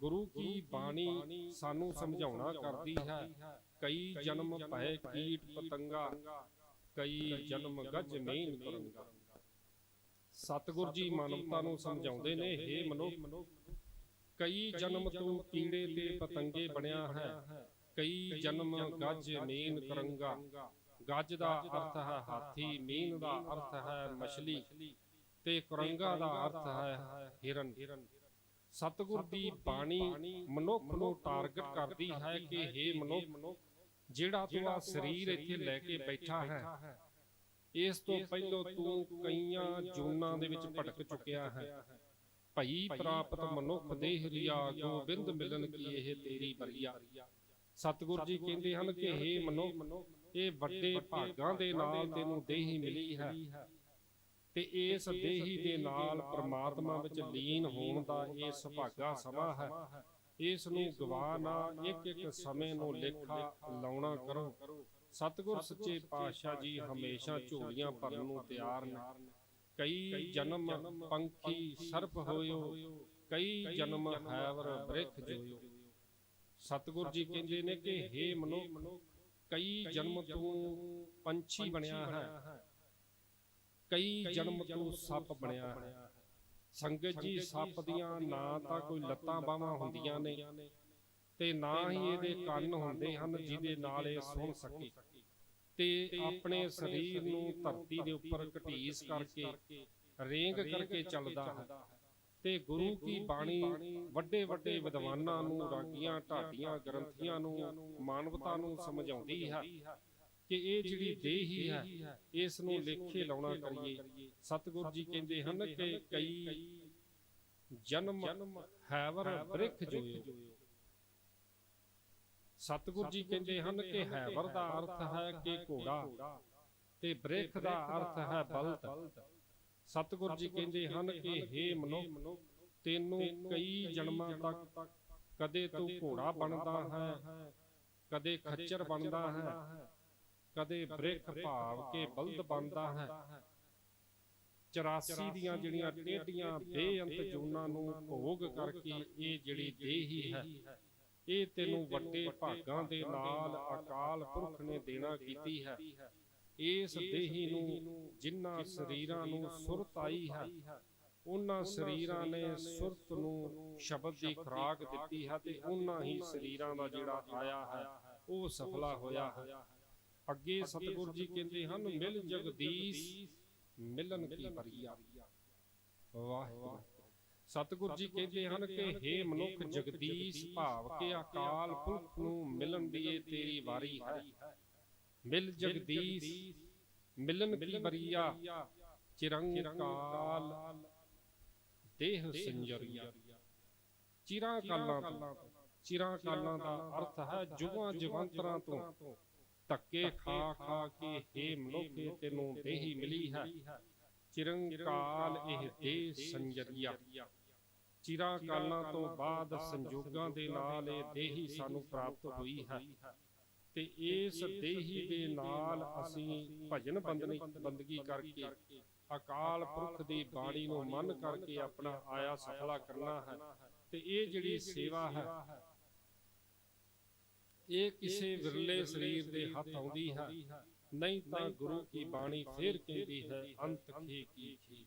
ਗੁਰੂ ਕੀ ਬਾਣੀ ਸਾਨੂੰ ਸਮਝਾਉਣਾ ਕਰਦੀ ਹੈ? ਕਈ ਜਨਮ ਭੈ ਕੀਟ ਪਤੰਗਾ ਕਈ ਜਨਮ ਗੱਜ ਮੇਨ ਕਰੰਗਾ। ਸਤਿਗੁਰ ਜੀ ਮਾਨਵਤਾ ਨੂੰ ਸਮਝਾਉਂਦੇ ਨੇ हे ਮਨੁੱਖ। ਕਈ ਜਨਮ ਤੂੰ ਕੀੜੇ ਤੇ ਪਤੰਗੇ ਬਣਿਆ ਹੈ। ਕਈ ਜਨਮ ਗੱਜ ਮੇਨ ਕਰੰਗਾ। ਗੱਜ ਦਾ ਅਰਥ ਹੈ ਹਾਥੀ ਮੀਨ ਦਾ ਅਰਥ ਹੈ ਮਛਲੀ। ਤੇ ਕਰੰਗਾ ਦਾ ਅਰਥ ਹੈ ਹਿਰਨ। ਸਤਿਗੁਰ ਦੀ ਬਾਣੀ ਮਨੁੱਖ ਨੂੰ ਟਾਰਗੇਟ ਕਰਦੀ ਹੈ ਕਿ हे ਮਨੁੱਖ ਜਿਹੜਾ ਤੂੰ ਆ ਸਰੀਰ ਇੱਥੇ ਲੈ ਕੇ ਬੈਠਾ ਹੈ। ਇਸ ਤੋਂ ਪਹਿਲਾਂ ਤੂੰ ਕਈਆਂ ਜੂਨਾਂ ਦੇ ਵਿੱਚ ਭਟਕ ਚੁੱਕਿਆ ਹੈ। ਭਈ ਪ੍ਰਾਪਤ ਮਨੁੱਖ ਦੇਹ ਲਿਆ ਗੋਬਿੰਦ ਮਿਲਨ ਕੀ ਇਹ ਤੇਰੀ ਬਰੀਆ? ਸਤਿਗੁਰ ਜੀ ਕਹਿੰਦੇ ਹਨ ਕਿ हे ਮਨੁੱਖ ਇਹ ਵੱਡੇ ਭਾਗਾਂ ਦੇ ਨਾਲ ਤੈਨੂੰ ਦੇਹੀ ਮਿਲੀ ਹੈ। ਤੇ ਇਸ ਦੇਹੀ ਦੇ ਨਾਲ ਪ੍ਰਮਾਤਮਾ ਵਿੱਚ ਲੀਨ ਹੋਣ ਦਾ ਇਹ ਸੁਭਾਗਾ ਸਮਾਂ ਹੈ। ਇਸ ਨੂੰ ਗਵਾ ਨਾ ਇੱਕ ਇੱਕ ਸਮੇਂ ਨੂੰ ਲੇਖਾ ਲਾਉਣਾ ਕਰੋ। ਸਤਿਗੁਰ ਸੱਚੇ ਪਾਤਸ਼ਾਹ ਜੀ ਹਮੇਸ਼ਾ ਝੋਲੀਆਂ ਭਰਨ ਨੂੰ ਤਿਆਰ ਨੇ। ਕਈ ਜਨਮ ਪੰਖੀ ਸਰਪ ਹੋਇਓ। ਕਈ ਜਨਮ ਹੈਵਰ ਬ੍ਰਿਖ ਜੋਇਓ। ਸਤਿਗੁਰ ਜੀ ਕਹਿੰਦੇ ਨੇ ਕਿ हे ਮਨੁੱਖ ਕਈ ਜਨਮ ਤੂੰ ਪੰਛੀ ਬਣਿਆ ਹੈ। ਕਈ ਜਨਮ ਤੂੰ ਸੱਪ ਬਣਿਆ ਹੈ। ਸੰਗਤ ਜੀ ਸੱਪ ਦੀਆਂ ਨਾ ਤਾਂ ਕੋਈ ਲੱਤਾਂ ਬਾਹਾਂ ਹੁੰਦੀਆਂ ਨੇ ਤੇ ਨਾ ਹੀ ਇਹਦੇ ਕੰਨ ਹੁੰਦੇ ਹਨ ਜਿਹਦੇ ਨਾਲ ਇਹ ਸੁਣ ਸਕੇ। ਤੇ ਆਪਣੇ ਸਰੀਰ ਨੂੰ ਧਰਤੀ ਦੇ ਉੱਪਰ ਘਟੀਸ ਕਰਕੇ ਰੇਂਗ ਕਰਕੇ ਚੱਲਦਾ ਹੈ। ਤੇ ਗੁਰੂ ਕੀ ਬਾਣੀ ਵੱਡੇ ਵੱਡੇ ਵਿਦਵਾਨਾਂ ਨੂੰ ਰਾਗੀਆਂ ਢਾਡੀਆਂ ਗ੍ਰੰਥੀਆਂ ਨੂੰ ਮਾਨਵਤਾ ਨੂੰ ਸਮਝਾਉਂਦੀ ਹੈ। ਕਿ ਇਹ ਜਿਹੜੀ ਦੇਹੀ ਹੈ ਇਸ ਨੂੰ ਲੇਖੇ ਲਾਉਣਾ ਕਰੀਏ। ਸਤਿਗੁਰੂ ਜੀ ਕਹਿੰਦੇ ਹਨ ਕਿ ਕਈ ਜਨਮ ਹੈਵਰ ਬ੍ਰਿਖ ਜੋਇਓ। ਸਤਿਗੁਰੂ ਜੀ ਕਹਿੰਦੇ ਹਨ ਕਿ ਹੈਵਰ ਦਾ ਅਰਥ ਹੈ ਕਿ ਘੋੜਾ। ਤੇ ਬ੍ਰਿਖ ਦਾ ਅਰਥ ਹੈ ਬਲਦ। ਸਤਿਗੁਰੂ ਜੀ ਕਹਿੰਦੇ ਹਨ ਕਿ हे ਮਨੁੱਖ ਤੈਨੂੰ ਕਈ ਜਨਮਾਂ ਤੱਕ ਕਦੇ ਤੂੰ ਘੋੜਾ ਬਣਦਾ ਹੈ ਕਦੇ ਖੱਚਰ ਬਣਦਾ ਹੈ। ਕਦੇ ਬ੍ਰਿਖ ਭਾਵ ਕੇ ਬਲਦ ਬਣਦਾ ਹੈ। 84 ਦੀਆਂ ਜਿਹੜੀਆਂ ਟੇਢੀਆਂ ਬੇਅੰਤ ਜੂਨਾਂ ਨੂੰ ਭੋਗ ਕਰਕੇ ਇਹ ਜਿਹੜੀ ਦੇਹੀ ਹੈ, ਇਹ ਤੈਨੂੰ ਵੱਡੇ ਭਾਗਾਂ ਦੇ ਨਾਲ ਅਕਾਲ ਪੁਰਖ ਨੇ ਦੇਣਾ ਕੀਤੀ ਹੈ। ਇਸ ਦੇਹੀ ਨੂੰ ਜਿਨ੍ਹਾਂ ਸਰੀਰਾਂ ਨੂੰ ਸੁਰਤ ਆਈ ਹੈ, ਉਹਨਾਂ ਸਰੀਰਾਂ ਨੇ ਸੁਰਤ ਨੂੰ ਸ਼ਬਦ ਦੀ ਖੁਰਾਕ ਦਿੱਤੀ ਹੈ ਤੇ ਉਹਨਾਂ ਹੀ ਸਰੀਰਾਂ ਦਾ ਜਿਹੜਾ ਆਇਆ ਹੈ, ਉਹ ਸਫਲਾ ਹੋਇਆ ਹੈ। ਅੱਗੇ ਸਤਿਗੁਰ ਜੀ ਕਹਿੰਦੇ ਹਨ, ਮਿਲ ਜਗਦੀਸ਼, ਮਿਲਨ ਕੀ ਬਰੀਆ ਵਾਹਿਗੁਰੂ। ਸਤਿਗੁਰੂ ਜੀ ਕਹਿੰਦੇ ਹਨ ਕਿ हे ਮਨੁੱਖ ਜਗਦੀਸ਼, ਭਾਵ ਕੇ ਅਕਾਲ ਪੁਰਖ ਨੂੰ ਮਿਲਣ ਦੀ ਇਹ ਤੇਰੀ ਵਾਰੀ ਹੈ। ਮਿਲ ਜਗਦੀਸ਼, ਮਿਲਨ ਕੀ ਬਰੀਆ ਚਿਰੰਕਾਲ, ਦੇਹ ਸੰਜਰੀਆ। ਚਿਰਾਂ ਕਾਲਾਂ ਤੋਂ, ਚਿਰਾਂ ਕਾਲਾਂ ਦਾ ਅਰਥ ਹੈ ਜੁਗਾਂ ਜਵੰਤਰਾਂ ਤੋਂ। ਧੱਕੇ ਖਾ ਖਾ ਕੇ हे ਮਨੁੱਖੇ ਤੈਨੂੰ ਦੇਹੀ ਮਿਲੀ ਹੈ। ਚਿਰੰਕਾਲ ਇਹ ਦੇਹ ਸੰਜਰੀਆ। ਚਿਰਾਂ ਕਾਲਾਂ ਤੋਂ ਬਾਅਦ ਸੰਜੋਗਾਂ ਦੇ ਨਾਲ ਇਹ ਦੇਹੀ ਸਾਨੂੰ ਪ੍ਰਾਪਤ ਹੋਈ ਹੈ। ਤੇ ਇਸ ਦੇਹੀ ਦੇ ਨਾਲ ਅਸੀਂ ਭਜਨ ਬੰਦਨੀ ਬੰਦਗੀ ਕਰਕੇ ਅਕਾਲ ਪੁਰਖ ਦੀ ਬਾਣੀ ਨੂੰ ਮੰਨ ਕਰਕੇ ਆਪਣਾ ਆਇਆ ਸਫਲਾ ਕਰਨਾ ਹੈ। ਤੇ ਇਹ ਜਿਹੜੀ ਸੇਵਾ ਹੈ ਇਹ ਕਿਸੇ ਵਿਰਲੇ ਸਰੀਰ ਦੇ ਹੱਥ ਆਉਂਦੀ ਹੈ। ਨਹੀਂ ਤਾਂ ਗੁਰੂ ਕੀ ਬਾਣੀ ਫੇਰ ਕਹਿੰਦੀ ਹੈ ਅੰਤ ਖੇ ਕੀ ਖੇ